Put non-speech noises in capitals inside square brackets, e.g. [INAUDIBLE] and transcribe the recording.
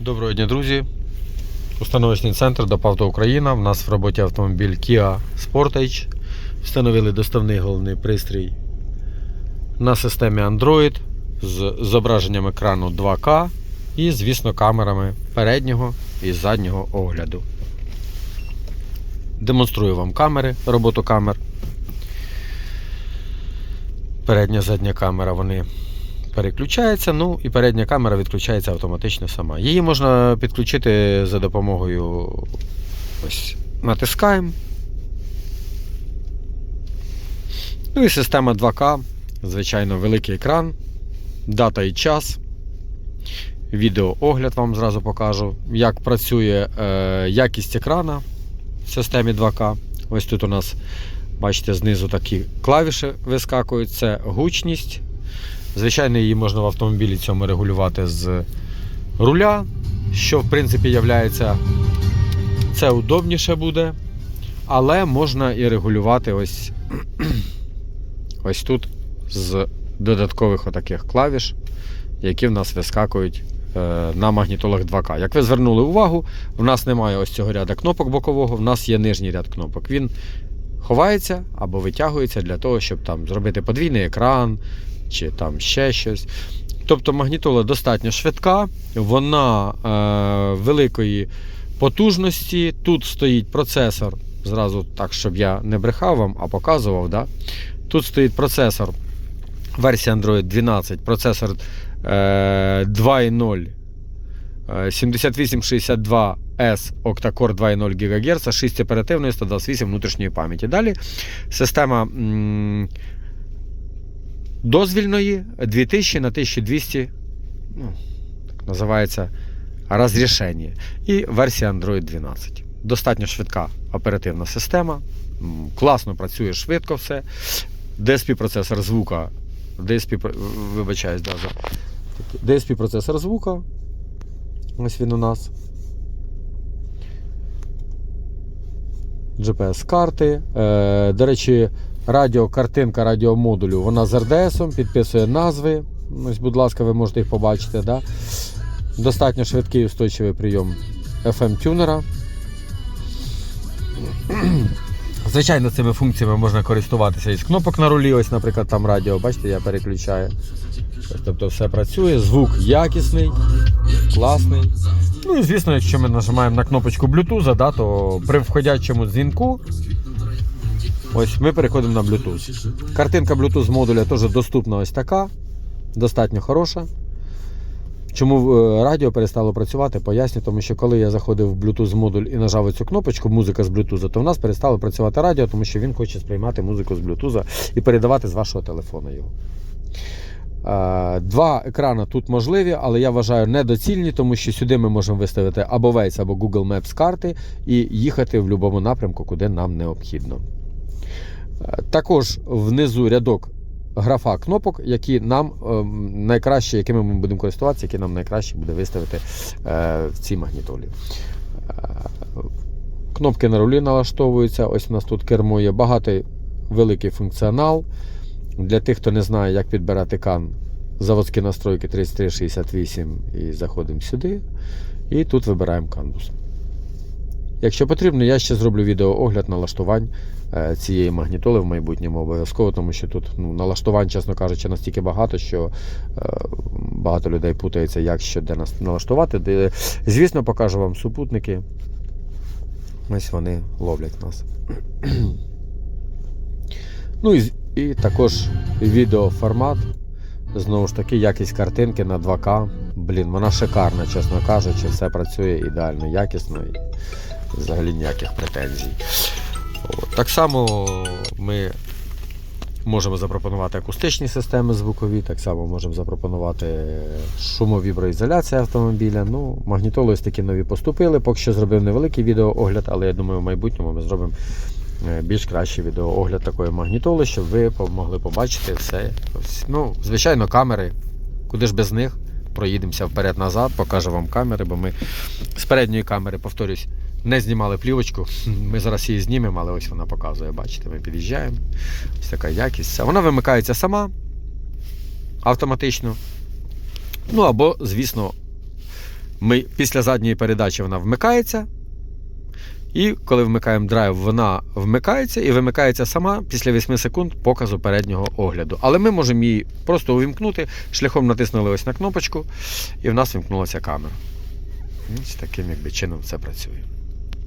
Доброго дня, друзі. Установочний центр ДОПАВТО Україна. У нас в роботі автомобіль Kia Sportage. Встановили доставний головний пристрій на системі Android з зображенням екрану 2К і, звісно, камерами переднього і заднього огляду. Демонструю вам камери, роботу камер. Передня задня камера вони переключається, ну і передня камера відключається автоматично сама. Її можна підключити за допомогою ось натискаємо. Ну і система 2К, звичайно, великий екран, дата і час. Відеоогляд вам зразу покажу, як працює е, якість екрана в системі 2К. Ось тут у нас, бачите, знизу такі клавіші вискакують. Це гучність. Звичайно, її можна в автомобілі цьому регулювати з руля, що в принципі являється це удобніше буде. Але можна і регулювати ось, [CLEARS THROAT] ось тут з додаткових отаких клавіш, які в нас вискакують е, на магнітолах 2К. Як ви звернули увагу, в нас немає ось цього ряду кнопок бокового, в нас є нижній ряд кнопок. Він ховається або витягується для того, щоб там зробити подвійний екран чи там ще щось. Тобто магнітола достатньо швидка, вона е, великої потужності. Тут стоїть процесор, зразу так, щоб я не брехав вам, а показував. Да? Тут стоїть процесор версія Android 12, процесор е, 2.0 е, 7862 S Octa-Core 2.0 ГГц, 6 оперативної, 128 внутрішньої пам'яті. Далі система м, дозвільної 2000 на 1200, ну, так називається розрішення. І версія Android 12. Достатньо швидка оперативна система. Класно працює швидко все. DSP процесор звука. DSP, вибачаюсь, DSP процесор звука. Ось він у нас. GPS-карти. Е, до речі, радіокартинка радіомодулю, вона з RDS, підписує назви. Ось, будь ласка, ви можете їх побачити. Да? Достатньо швидкий і устойчивий прийом FM-тюнера. Звичайно, цими функціями можна користуватися із кнопок на рулі. Ось, наприклад, там радіо, бачите, я переключаю. Тобто все працює, звук якісний, класний. Ну і звісно, якщо ми нажимаємо на кнопочку Bluetooth, да, то при входячому дзвінку ось ми переходимо на Bluetooth. Картинка Bluetooth модуля теж доступна ось така, достатньо хороша. Чому е, радіо перестало працювати, поясню, тому що коли я заходив в Bluetooth модуль і нажав цю кнопочку музика з Bluetooth, то в нас перестало працювати радіо, тому що він хоче сприймати музику з Bluetooth і передавати з вашого телефону його. Е, Два екрани тут можливі, але я вважаю недоцільні, тому що сюди ми можемо виставити або Waze, або Google Maps карти і їхати в будь-якому напрямку, куди нам необхідно. Е, Також внизу рядок графа кнопок, які нам ем, найкраще, якими ми будемо користуватися, які нам найкраще буде виставити е, в цій магнітолі. Е, Кнопки на рулі налаштовуються. Ось у нас тут кермо є багатий великий функціонал. Для тих, хто не знає, як підбирати кан, заводські настройки 3368 і заходимо сюди. І тут вибираємо канвус. Якщо потрібно, я ще зроблю відеоогляд налаштувань е, цієї магнітоли в майбутньому обов'язково, тому що тут ну, налаштувань, чесно кажучи, настільки багато, що е, багато людей путається, як що де нас налаштувати. Звісно, покажу вам супутники. Ось вони ловлять нас. ну і, і також відеоформат. Знову ж таки, якість картинки на 2К. Блін, вона шикарна, чесно кажучи, все працює ідеально якісно взагалі ніяких претензій. Так само ми можемо запропонувати акустичні системи звукові, так само можемо запропонувати шумовіброізоляція автомобіля. Ну, магнітоли ось такі нові поступили. Поки що зробив невеликий відеоогляд, але я думаю, в майбутньому ми зробимо е, більш кращий відеоогляд такої магнітоли, щоб ви могли побачити все. Ну, звичайно, камери. Куди ж без них? Проїдемося вперед-назад, покажу вам камери, бо ми з передньої камери, повторюсь, не знімали плівочку. [LAUGHS] Ми зараз її знімемо, але ось вона показує. Бачите, ми під'їжджаємо. Ось така якість. Вона вимикається сама автоматично. Ну або, звісно, Ми, після задньої передачі вона вмикається. І коли вмикаємо драйв, вона вмикається і вимикається сама після 8 секунд показу переднього огляду. Але ми можемо її просто увімкнути, шляхом натиснули ось на кнопочку, і в нас вимкнулася камера. Ось таким якби чином це працює.